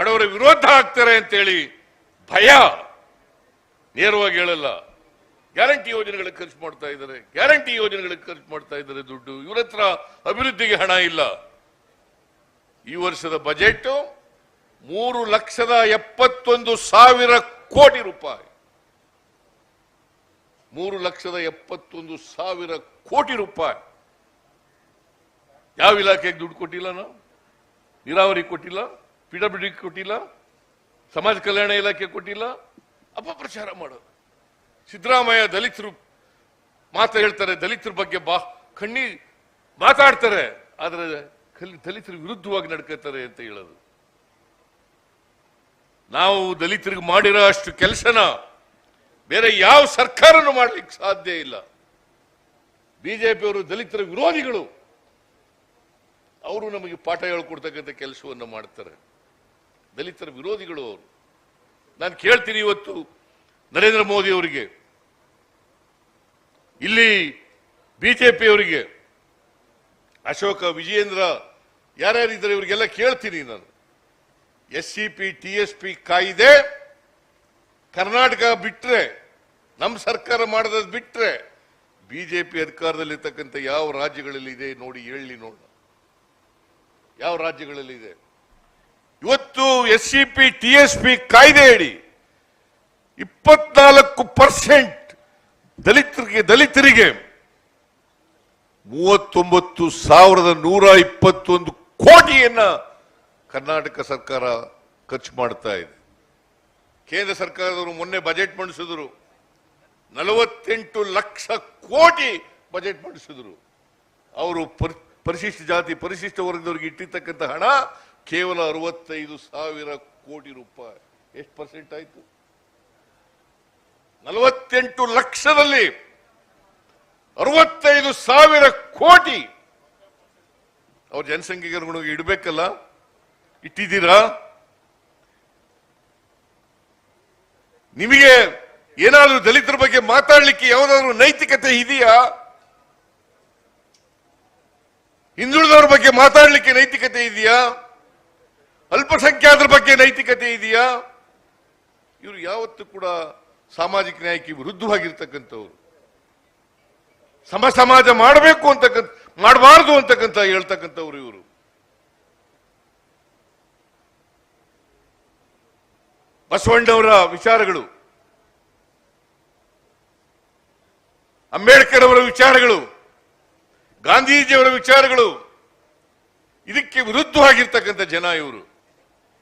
ಬಡವರ ವಿರೋಧ ಆಗ್ತಾರೆ ಅಂತೇಳಿ ಭಯ. ನೇರವಾಗಿ ಹೇಳಲ್ಲ. ಗ್ಯಾರಂಟಿ ಯೋಜನೆಗಳಿಗೆ ಖರ್ಚು ಮಾಡ್ತಾ ಇದ್ದಾರೆ. ಗ್ಯಾರಂಟಿ ಯೋಜನೆಗಳಿಗೆ ಖರ್ಚು ಮಾಡ್ತಾ ಇದ್ದಾರೆ ದುಡ್ಡು. ಇವ್ರ ಹತ್ರ ಅಭಿವೃದ್ಧಿಗೆ ಹಣ ಇಲ್ಲ. ಈ ವರ್ಷದ ಬಜೆಟ್ ಮೂರು ಲಕ್ಷದ ಎಪ್ಪತ್ತೊಂದು ಸಾವಿರ ಕೋಟಿ ರೂಪಾಯಿ. ಮೂರು ಲಕ್ಷದ ಎಪ್ಪತ್ತೊಂದು ಸಾವಿರ ಕೋಟಿ ರೂಪಾಯಿ. ಯಾವ ಇಲಾಖೆಗೆ ದುಡ್ಡು ಕೊಟ್ಟಿಲ್ಲ ನಾವು? ನೀರಾವರಿ ಕೊಟ್ಟಿಲ್ಲ? ಡಿ ಕೊಟ್ಟಿಲ್ಲ, ಸಮಾಜ ಕಲ್ಯಾಣ ಇಲಾಖೆ ಕೊಟ್ಟಿಲ್ಲ, ಅಪಪ್ರಚಾರ ಮಾಡೋದು ಸಿದ್ದರಾಮಯ್ಯ ದಲಿತರು ಮಾತು ಹೇಳ್ತಾರೆ, ದಲಿತರ ಬಗ್ಗೆ ಬಾ ಕಣ್ಣಿ ಮಾತಾಡ್ತಾರೆ, ಆದರೆ ದಲಿತರ ವಿರುದ್ಧವಾಗಿ ನಡ್ಕೋತಾರೆ ಅಂತ ಹೇಳೋದು. ನಾವು ದಲಿತರಿಗೆ ಮಾಡಿರೋ ಅಷ್ಟು ಕೆಲಸನ ಬೇರೆ ಯಾವ ಸರ್ಕಾರನೂ ಮಾಡ್ಲಿಕ್ಕೆ ಸಾಧ್ಯ ಇಲ್ಲ. ಬಿಜೆಪಿಯವರು ದಲಿತರ ವಿರೋಧಿಗಳು. ಅವರು ನಮಗೆ ಪಾಠ ಹೇಳ್ಕೊಡ್ತಕ್ಕಂಥ ಕೆಲಸವನ್ನು ಮಾಡ್ತಾರೆ. ದಲಿತರ ವಿರೋಧಿಗಳು ಅವರು. ನಾನು ಕೇಳ್ತೀನಿ ಇವತ್ತು ನರೇಂದ್ರ ಮೋದಿ ಅವರಿಗೆ. ಇಲ್ಲಿ ಬಿಜೆಪಿಯವರಿಗೆ ಅಶೋಕ ವಿಜಯೇಂದ್ರ ಯಾರ್ಯಾರಿದ್ದಾರೆ ಇವರಿಗೆಲ್ಲ ಕೇಳ್ತೀನಿ ನಾನು. S C P T S P ಕಾಯಿದೆ ಕರ್ನಾಟಕ ಬಿಟ್ಟರೆ ನಮ್ಮ ಸರ್ಕಾರ ಮಾಡದ್ ಬಿಟ್ರೆ ಬಿಜೆಪಿ ಅಧಿಕಾರದಲ್ಲಿರ್ತಕ್ಕಂಥ ಯಾವ ರಾಜ್ಯಗಳಲ್ಲಿ ಇದೆ ನೋಡಿ ಹೇಳಿ ನೋಡೋಣ. ಯಾವ ರಾಜ್ಯಗಳಲ್ಲಿ ಇದೆ ಇವತ್ತು S C P T S P ಕಾಯ್ದೆಯಡಿ ಇಪ್ಪತ್ನಾಲ್ಕು ಪರ್ಸೆಂಟ್ ದಲಿತರಿಗೆ ದಲಿತರಿಗೆ ಮೂವತ್ತೊಂಬತ್ತು ಸಾವಿರದ ನೂರ ಇಪ್ಪತ್ತೊಂದು ಕೋಟಿಯನ್ನ ಕರ್ನಾಟಕ ಸರ್ಕಾರ ಖರ್ಚು ಮಾಡ್ತಾ ಇದೆ. ಕೇಂದ್ರ ಸರ್ಕಾರದವರು ಮೊನ್ನೆ ಬಜೆಟ್ ಮಂಡಿಸಿದ್ರು. ನಲವತ್ತೆಂಟು ಲಕ್ಷ ಕೋಟಿ ಬಜೆಟ್ ಮಂಡಿಸಿದ್ರು. ಅವರು ಪರ್- ಪರಿಶಿಷ್ಟ ಜಾತಿ, ಪರಿಶಿಷ್ಟ ವರ್ಗದವರಿಗೆ ಇಟ್ಟಿರ್ತಕ್ಕಂಥ ಹಣ ಕೇವಲ ಅರವತ್ತೈದು ಸಾವಿರ ಕೋಟಿ ರೂಪಾಯಿ. ಎಷ್ಟು ಪರ್ಸೆಂಟ್ ಆಯಿತು? ನಲವತ್ತೆಂಟು ಲಕ್ಷದಲ್ಲಿ ಅರವತ್ತೈದು ಸಾವಿರ ಕೋಟಿ. ಅವ್ರ ಜನಸಂಖ್ಯೆಗೆ ಅನುಗುಣವಾಗಿ ಇಡಬೇಕಲ್ಲ? ಇಟ್ಟಿದ್ದೀರಾ? ನಿಮಗೆ ಏನಾದರೂ ದಲಿತರ ಬಗ್ಗೆ ಮಾತಾಡಲಿಕ್ಕೆ ಯಾವುದಾದ್ರೂ ನೈತಿಕತೆ ಇದೆಯಾ? ಹಿಂದುಳಿದವ್ರ ಬಗ್ಗೆ ಮಾತಾಡಲಿಕ್ಕೆ ನೈತಿಕತೆ ಇದೆಯಾ? ಅಲ್ಪಸಂಖ್ಯಾತರ ಬಗ್ಗೆ ನೈತಿಕತೆ ಇದೆಯಾ? ಇವರು ಯಾವತ್ತೂ ಕೂಡ ಸಾಮಾಜಿಕ ನ್ಯಾಯಕ್ಕೆ ವಿರುದ್ಧವಾಗಿರ್ತಕ್ಕಂಥವ್ರು. ಸಮ ಸಮಾಜ ಮಾಡಬೇಕು ಅಂತಕ್ಕಂಥ, ಮಾಡಬಾರದು ಅಂತಕ್ಕಂಥ ಹೇಳ್ತಕ್ಕಂಥವ್ರು ಇವರು. ಬಸವಣ್ಣವರ ವಿಚಾರಗಳು. ಅಂಬೇಡ್ಕರ್ ಅವರ ವಿಚಾರಗಳು. ಗಾಂಧೀಜಿಯವರ ವಿಚಾರಗಳು. ಇದಕ್ಕೆ ವಿರುದ್ಧವಾಗಿರ್ತಕ್ಕಂಥ ಜನ ಇವರು.